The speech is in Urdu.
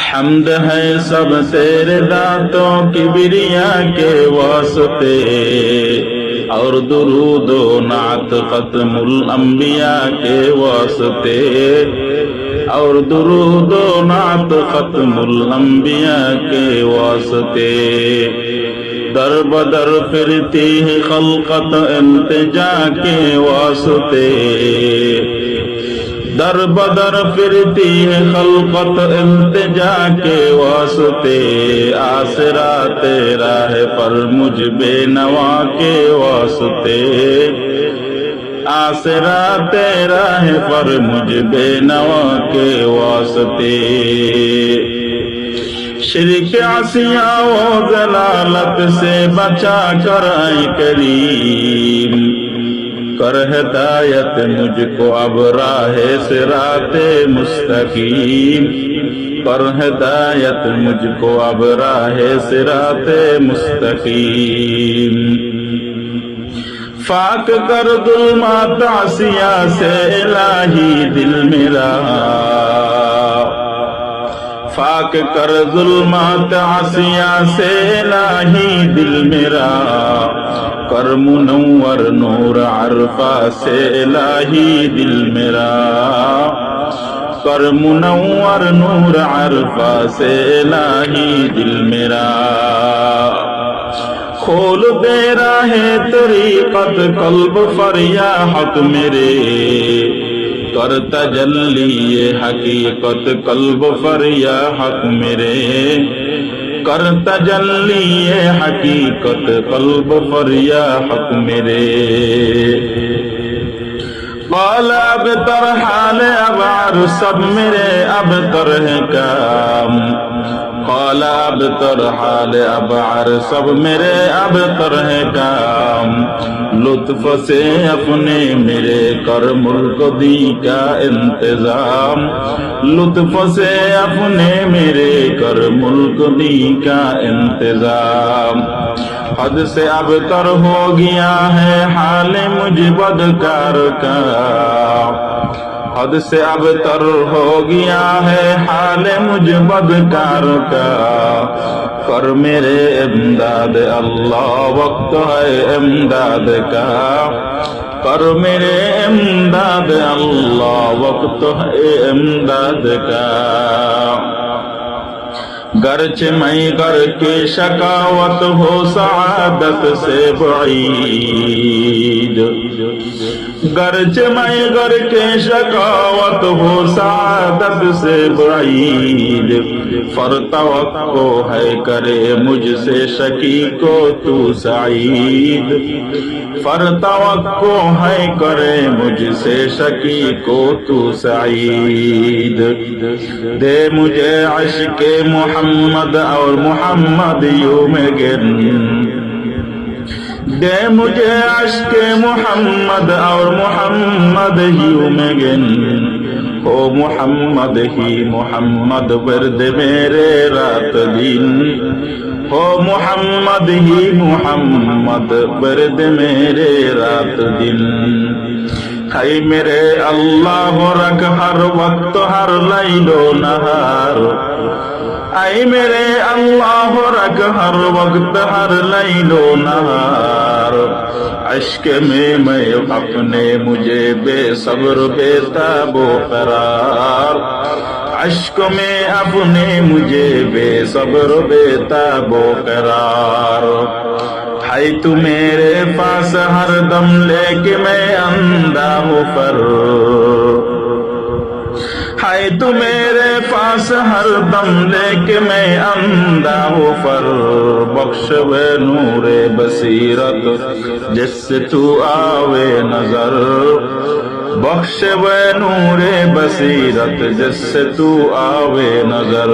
حمد ہے سب تیرے دانتوں کی بریا کے واسطے اور درود و نعت ختم الانبیاء کے واسطے اور درود و نعت ختم الانبیاء کے واسطے در بدر پھرتی ہے خلقت التجا کے واسطے در بدر پھرتی ہے خلقت التجا کے واسطے۔ آسرا تیرا ہے پر مجھ بے نوا کے واسطے۔ آسرا تیرا ہے پر مجھ بے نوا کے واسطے۔ شرک عصیاں و ضلالت سے بچا کر اے کریم۔ کر ہدایت مجھ کو اب راہ سرات مستقیم۔ پر ہدایت مجھ کو اب راہ سرات مستقیم۔ فاک کر ظلمات عصیہ سے الہی دل میرا فاک کر ظلمات عصیہ سے الہی دل میرا۔ کر منور نور عرفہ سے الہی دل میرا۔ کر منور نور عرفہ سے الہی دل میرا۔ کھول دے راہ طریقت قلب فریا حق میرے۔ کر تجلی حقیقت قلب فریا حق میرے۔ کر تجلی حقیقت قلب فریا حق میرے۔ قال اب تر حال ابار سب میرے اب تر ہے کام۔ قال اب تر حال ابار سب میرے اب تر ہے کام۔ لطف سے اپنے میرے کر ملک دی کا انتظام؟ لطف سے اپنے میرے کر ملک دی کا انتظام؟ حد سے اب تر ہو گیا ہے حال مجھ بدکار کا۔ حد سے اب تر ہو گیا ہے حال مجھ بدکار کا۔ کر میرے امداد اللہ وقت ہے امداد کا کر میرے امداد اللہ وقت ہے امداد کا گرچ میں گر کے شکاوت ہو سعادت سے بعید گرچ میں گر کے شکاوت ہو سعادت سے بعید۔ فرتوقع ہے کرے مجھ سے شکی کو تو سعید۔ فرتوقع ہے کرے مجھ سے شکی کو تو سعید۔ دے مجھے عشق محمد اور محمد یوں میں گن۔ دے مجھے عشق محمد اور محمد ہی میں گن۔ او محمد ہی محمد ورد میرے رات دن ہو محمد ہی محمد ورد میرے رات دن ہے میرے اللہ رکھ ہر وقت ہر لیلو نہار اے میرے اللہ رکھ ہر وقت ہر لیلو نہار عشق میں میں اپنے مجھے بے صبر بے تاب و قرار۔ عشق میں اپنے مجھے بے صبر بے تاب و قرار۔ ہے تو میرے پاس ہر دم لے کے میں اندھا ہوں پر۔ ہے تو میرے پاس ہر دم لے کے میں اندھا ہو فر بخش و نور بصیرت، جس سے تو آوے نظر۔ بخش و نور بصیرت، جس سے تو آوے نظر۔